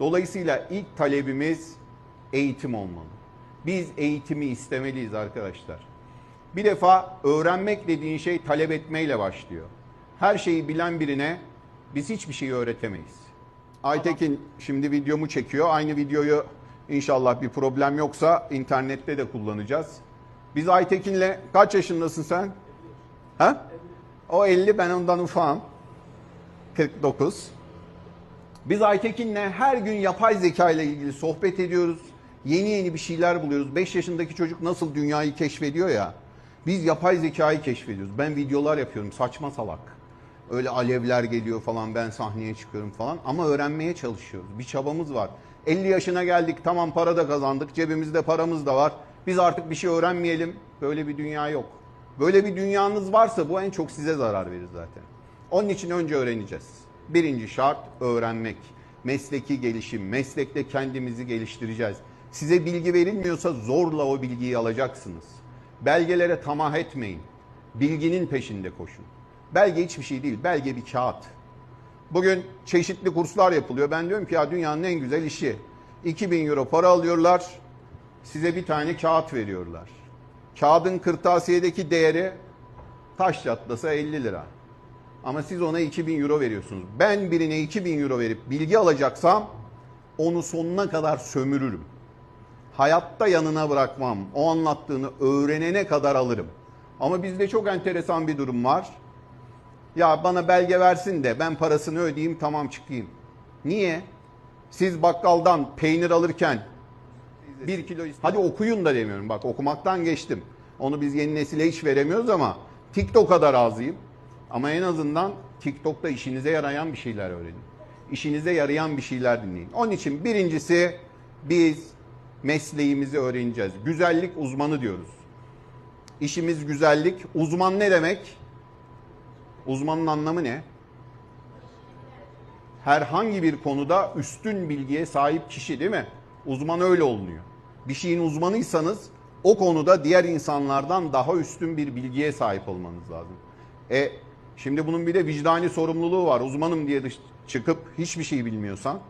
Dolayısıyla ilk talebimiz eğitim olmalı. Biz eğitimi istemeliyiz arkadaşlar. Bir defa öğrenmek dediğin şey talep etmeyle başlıyor. Her şeyi bilen birine biz hiçbir şeyi öğretemeyiz. Aytekin şimdi videomu çekiyor. Aynı videoyu inşallah bir problem yoksa internette de kullanacağız. Biz Aytekin'le kaç yaşındasın sen? Ha? O 50 ben ondan ufağım. 49. Biz Aytekin'le her gün yapay zeka ile ilgili sohbet ediyoruz. Yeni yeni bir şeyler buluyoruz. 5 yaşındaki çocuk nasıl dünyayı keşfediyor ya. Biz yapay zekayı keşfediyoruz. Ben videolar yapıyorum saçma salak. Öyle alevler geliyor falan ben sahneye çıkıyorum falan ama öğrenmeye çalışıyoruz. Bir çabamız var. 50 yaşına geldik tamam para da kazandık cebimizde paramız da var. Biz artık bir şey öğrenmeyelim. Böyle bir dünya yok. Böyle bir dünyanız varsa bu en çok size zarar verir zaten. Onun için önce öğreneceğiz. Birinci şart öğrenmek. Mesleki gelişim, meslekte kendimizi geliştireceğiz. Size bilgi verilmiyorsa zorla o bilgiyi alacaksınız. Belgelere tamah etmeyin. Bilginin peşinde koşun. Belge hiçbir şey değil, belge bir kağıt. Bugün çeşitli kurslar yapılıyor. Ben diyorum ki ya dünyanın en güzel işi. 2000 euro para alıyorlar, size bir tane kağıt veriyorlar. Kağıdın kırtasiyedeki değeri taş çatlasa 50 lira. Ama siz ona 2000 euro veriyorsunuz. Ben birine 2000 euro verip bilgi alacaksam onu sonuna kadar sömürürüm. Hayatta yanına bırakmam. O anlattığını öğrenene kadar alırım. Ama bizde çok enteresan bir durum var. Ya bana belge versin de ben parasını ödeyeyim tamam çıkayım. Niye? Siz bakkaldan peynir alırken bir kilo hadi okuyun da demiyorum bak okumaktan geçtim. Onu biz yeni nesile hiç veremiyoruz ama TikTok'a da razıyım. Ama en azından TikTok'ta işinize yarayan bir şeyler öğrenin. İşinize yarayan bir şeyler dinleyin. Onun için birincisi biz mesleğimizi öğreneceğiz. Güzellik uzmanı diyoruz. İşimiz güzellik. Uzman ne demek? Uzmanın anlamı ne? Herhangi bir konuda üstün bilgiye sahip kişi değil mi? Uzman öyle olunuyor. Bir şeyin uzmanıysanız o konuda diğer insanlardan daha üstün bir bilgiye sahip olmanız lazım. E şimdi bunun bir de vicdani sorumluluğu var. Uzmanım diye çıkıp hiçbir şey bilmiyorsan